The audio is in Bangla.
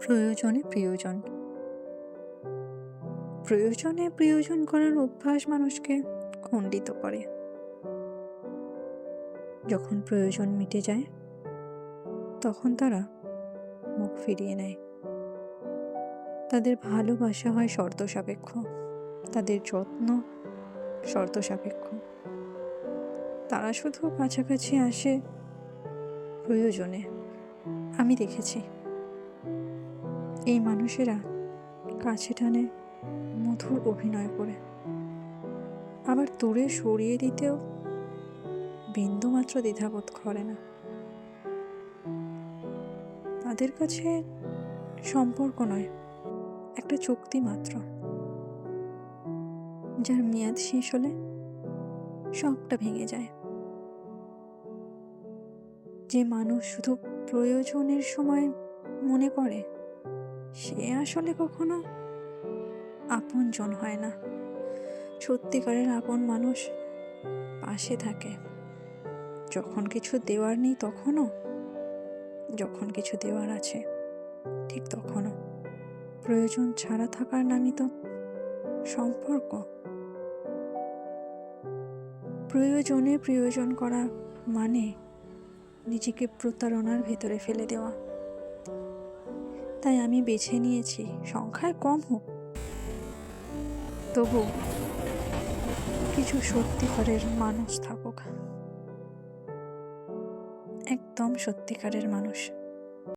প্রয়োজনে প্রিয়জন। প্রয়োজনে প্রিয়জন করার অভ্যাস মানুষকে খণ্ডিত করে। যখন প্রয়োজন মিটে যায়, তখন তারা মুখ ফিরিয়ে নেয়। তাদের ভালোবাসা হয় শর্ত সাপেক্ষ। তাদের যত্ন শর্ত সাপেক্ষ। তারা শুধু কাছাকাছি আসে প্রয়োজনে। আমি দেখেছি। এই মানুষেরা কাছে টানে মধুর অভিনয় করে। আবার দূরে সরিয়ে দিতেও বিন্দুমাত্র দ্বিধাবোধ করে না। তাদের কাছে সম্পর্ক নয়, একটা চুক্তি মাত্র। যার মেয়াদ শেষ হলে সবটা ভেঙে যায়। যে মানুষ শুধু প্রয়োজনের সময় মনে করে সে আসলে কখনো আপনজন হয় না। সত্যিকারের আপন মানুষ পাশে থাকে। যখন কিছু দেওয়ার নেই তখনও, যখন কিছু দেওয়ার আছে ঠিক তখনও। প্রয়োজন ছাড়া থাকার নামই তো সম্পর্ক। প্রয়োজনে প্রয়োজন করা মানে নিজেকে প্রতারণার ভেতরে ফেলে দেওয়া। তাই আমি বেছে নিয়েছি। সংখ্যায় কম হোক। তবু কিছু সত্যিকারের মানুষ থাকুক। একদম সত্যিকারের মানুষ।